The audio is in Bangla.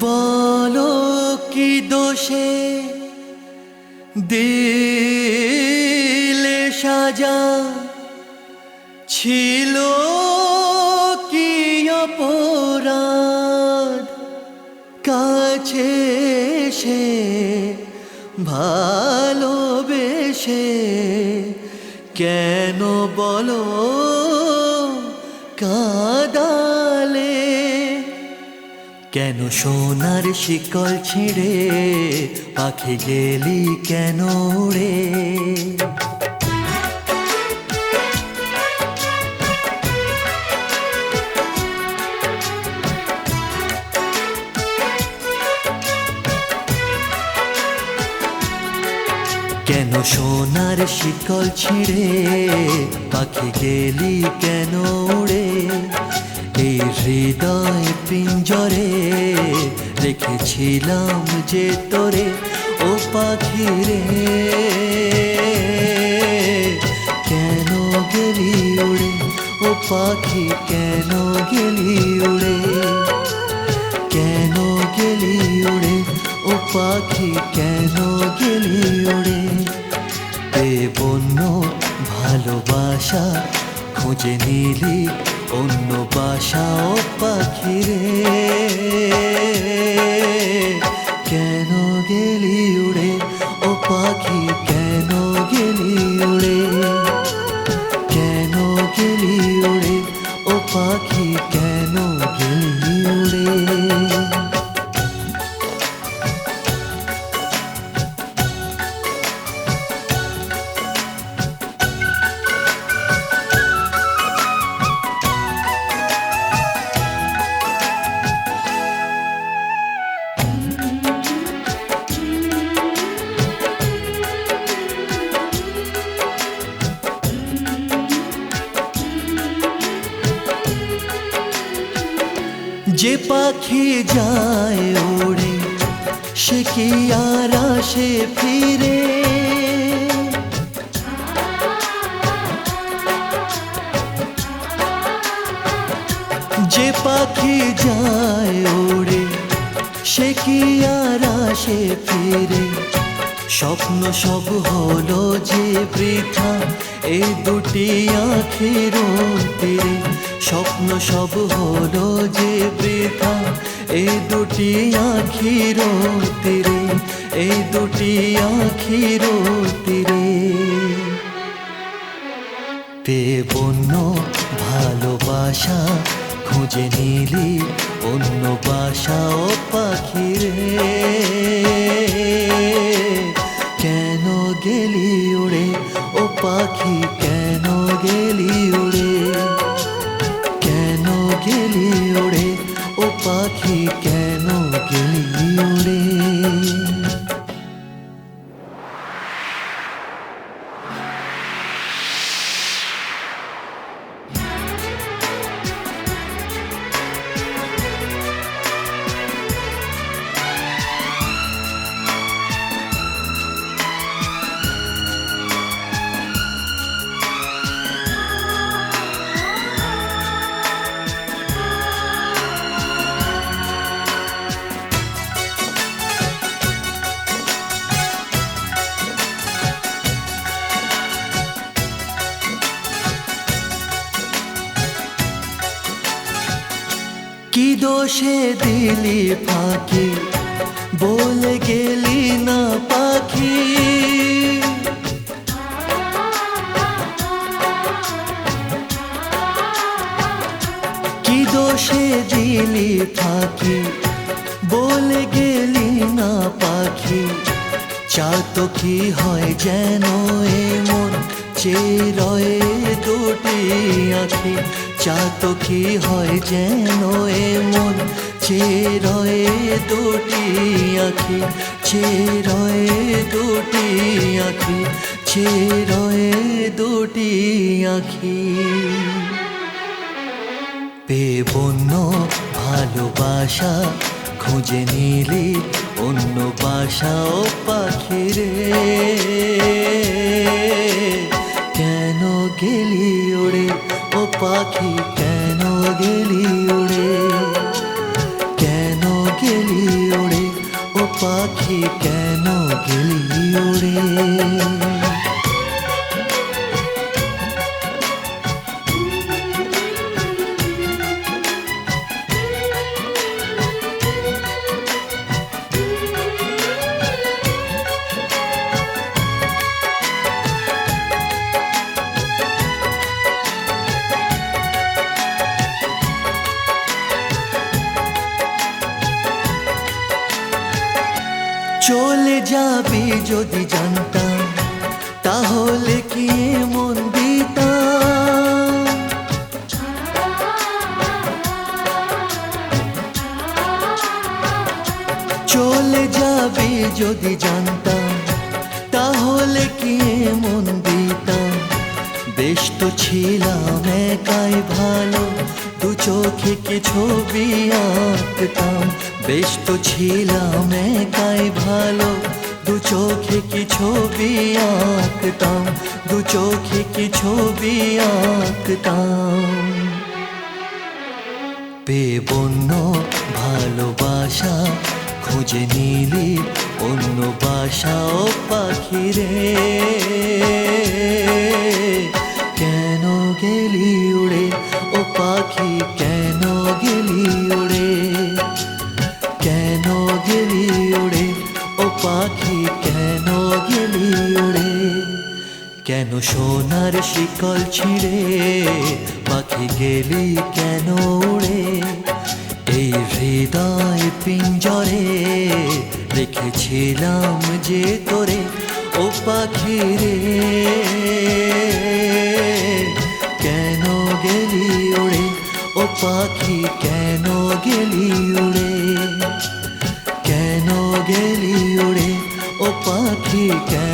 বলো কি দোষে দিলে সাজা ছিল কি অপরাধ? কাছে সে ভালোবেসে কেন বলো কেন সোনার শিকল ছিঁড়ে? পাখি গেলি কেন রে কেন সোনার শিকল ছিঁড়ে? পাখি গেলি কেন উড়ে? এই হৃদয় পিঞ্জরে রেখেছিলাম যে তোরে, ও পাখি রে কেন গেলি উড়ে? ও পাখি কেন গেলি উড়ে? কেন গেলি উড়ে? ও পাখি কেন গেলি উড়ে? এ বন্য ভালোবাসা খুঁজে নিলি অন্য বাসা ও পাখি রে কেন গেলি উড়ে? ও পাখি, কেন গেলি উড়ে? কেন গেলি উড়ে? ও পাখি, কেন যে পাখি যায় ওড়ে, সে কি আর আসে ফিরে? যে পাখি যায় ওড়ে, সে কি আর আসে ফিরে? স্বপ্ন সব হলো যে বৃথা এই দুটি আখির তীরে স্বপ্ন সব হলো যে বৃথা। এই দুটি আখির তীরে এই দুটি আখির তীরে পে বন্য ভালোবাসা, খুঁজে নিলি অন্য বাসা ও পাখি রে কেন গেলি উড়ে ও পাখি পাখি দোষে দিলি ফাঁকি, বলে গেলি না পাখি। কি দোষে দিলি ফাঁকি, বলে গেলি না পাখি। চা তো কি হয় যেন এমন চেরয়ে দুটি আখি। চা তো কি হয় যেন এমন? চেরয়ে দুটি আখি চেরয়ে দুটি আখি চেরয়ে দুটি আখি। পে বন্য ভালোবাসা খুঁজে নিলি অন্য বাসা ও পাখি কেন গেলি উড়ে কেন গেলি উড়ে ও পাখি কেন চলে যাবি যদি জানতাম, তাহলে কি মন চলে যাবি যদি জানতাম, তাহলে কি মন দিতাম? বেশ তো ছিলাম একাই ভালো। দু চোখে কি ছবি আঁকতাম? বেশ তো ছিলাম একাই ভালো। দু চোখে কি ছবি আঁকতাম? দু চোখে কি ছবি আঁকতাম? পেবন্য ভালোবাসা খুঁজে নিলি অন্য বাসা ও পাখিরে। কেন গেলি পাখি কেন গেলি উড়ে কেন গেলি উড়ে ও পাখি কেন গেলি উড়ে কেন সোনার শিকল ছিঁড়ে? পাখি গেলি কেন উড়ে? এই হৃদয় পিঞ্জরে রেখেছিলাম যে তোরে ও পাখি রে পাখি কেন গেলি উড়ে? কেন গেলি উড়ে? ও পাখি কেন